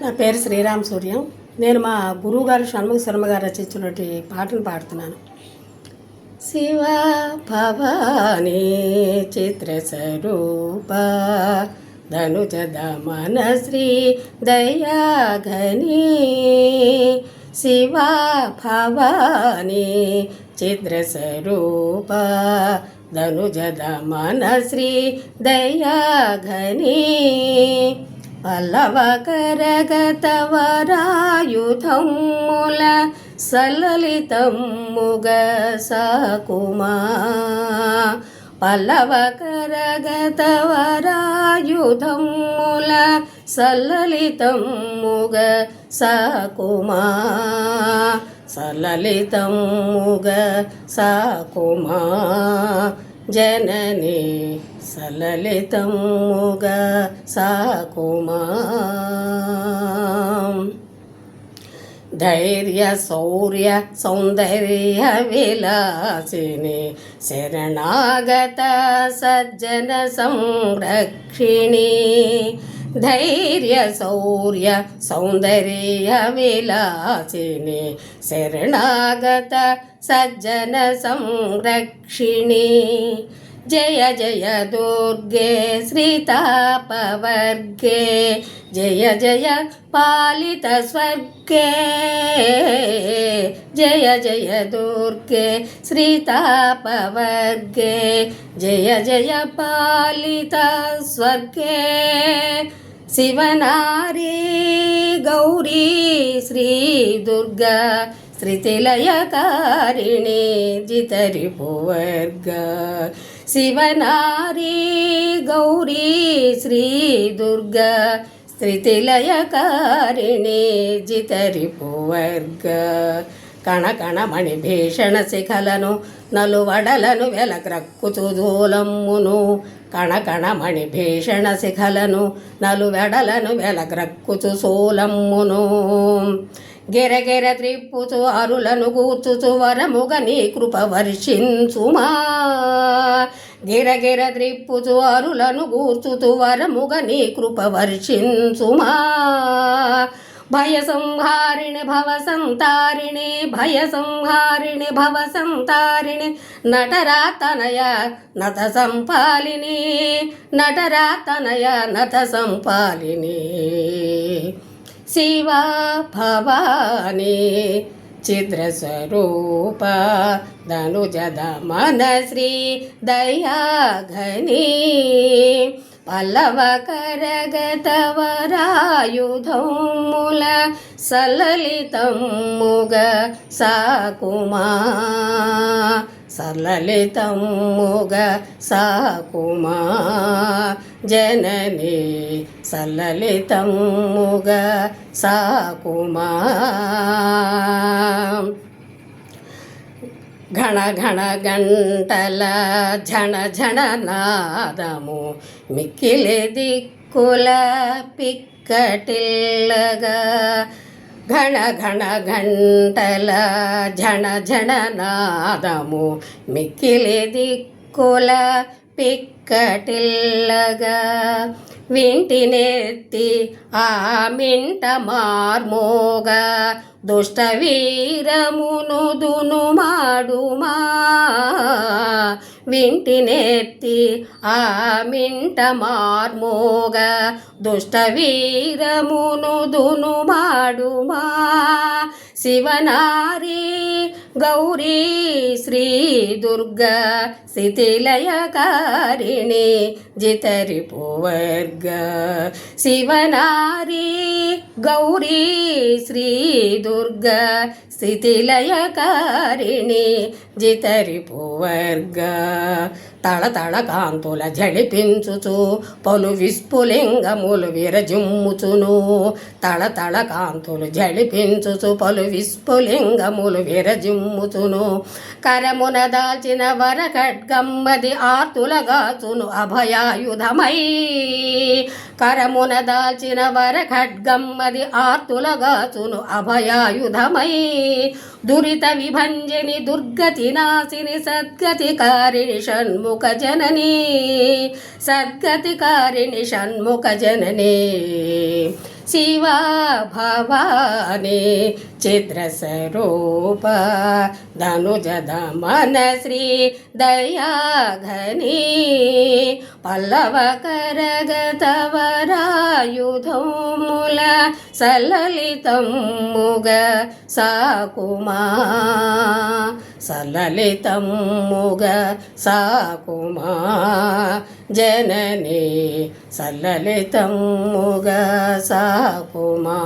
నా పేరు శ్రీరామ్ సూర్యం. నేను మా గురువుగారు షణ్ముఖ శర్మ గారు రచించినటువంటి పాటను పాడుతున్నాను. శివ భవానీ చిత్రస్వరూప ధనుజ దమన శ్రీ దయాఘని. శివ భవానీ చిత్రస్వరూప ధనుజ దమన శ్రీ దయాఘని. పల్లవకరగతవరాయుధముల సలలితముగ సాకుమా. పల్లవ కరగతవరాయుధముల సలలితముగ సకుమా. సలలితముగ సాకుమా. జనని సలలితముగా సాకుమా. ధైర్య శౌర్య సౌందర్య విలాసిని శరణాగత సజ్జన సంరక్షిణి. धैर्य सौर्य सौन्दर्य विलासिनि, शरणागत सज्जन संरक्षिणि। जय जय दुर्गे श्रीतापवर्गे जय जय पालित स्वर्गे। जय जय दुर्गे श्रीतापवर्गे जय जय पालित स्वर्गे। శివనారీ గౌరీ శ్రీ దుర్గా శ్రీతిలయకారిణి జితరిపువర్గ. శివనారీ గౌరీ శ్రీ దుర్గా స్థితిలయకారిణి జితరిపువర్గ. కణకణమణి భీషణ శిఖలను నలువడలను వెలక్రక్కుతు దూలమ్మును కణకణమణి భీషణ శిఖలను నలువెడలను వెలగ్రక్కుచు సోలమ్మును. గిరగిర త్రిప్పుచు అరులను కూర్చుచు వరముగ నీ కృప వర్షించుమా. గిరగిర త్రిప్పుచు అరులను కూర్చుచు వరముగ నీ కృప వర్షించుమా. భయ సంహారిణి భవ సంతారిణి భయ సంహారిణి భవ సంతారిణి నటరాతనయ నత సంపాలిని నటరాతనయ నత సంపాలిని శివ భవాని చిద్రస్వరూప ధనుజ దమన శ్రీ దయాఘనీ. పల్లవకరగతవరాయుధముల సలలితముగ సాకుమా. సలలితముగ సాకుమా. జనని సలలితముగ సాకుమా. ఘణ ఘణ గంటల ఝణ ఝణ నాదము మిక్కిలి దిక్కుల పిక్కటిల్లగా ఘణ ఘణ ఘంటల ఝణ ఝణ నాదము. మిక్కిలి దిక్కుల పిక్కటిల్లగా వింటినెత్తి ఆ మింట మార్మోగా దుష్ట వీరమును దును మాడుమా వింటినెత్తి ఆ మింట మార్మోగ దుష్ట వీరమును దును శివనారీ గౌరీ శ్రీ దుర్గా జితరి పోవర్గ శివనారీ గౌరీ శ్రీ దుర్గా జితరి పోవర్గ తళతళ కాంతుల జడిపించుచు పలు విస్ఫులింగములు విరజిమ్ముచును తళతళ కాంతులు జడిపించుచు పలు విస్ఫులింగములు విరజిమ్ముచును కరమున దాల్చిన వర ఖడ్గమ్మది ఆర్తులగాచును అభయాయుధమై. కరమున దాల్చిన వర ఖడ్గమ్మది ఆర్తులగాచును అభయాయుధమై. దురిత విభంజని దుర్గతి నాశిని సద్గతి కారిణి షణ్ముఖ జనని. సద్గతి కారిణి షణ్ముఖ జననీ. శివా భవాని చిత్రస్వరూప ధనుజ దమన శ్రీ దయాఘని పల్లవ కరగతవరాయుధముల సలలితముగ సాకుమా. సలలితముగ సాకుమా. జనని సలలితముగ సాకుమా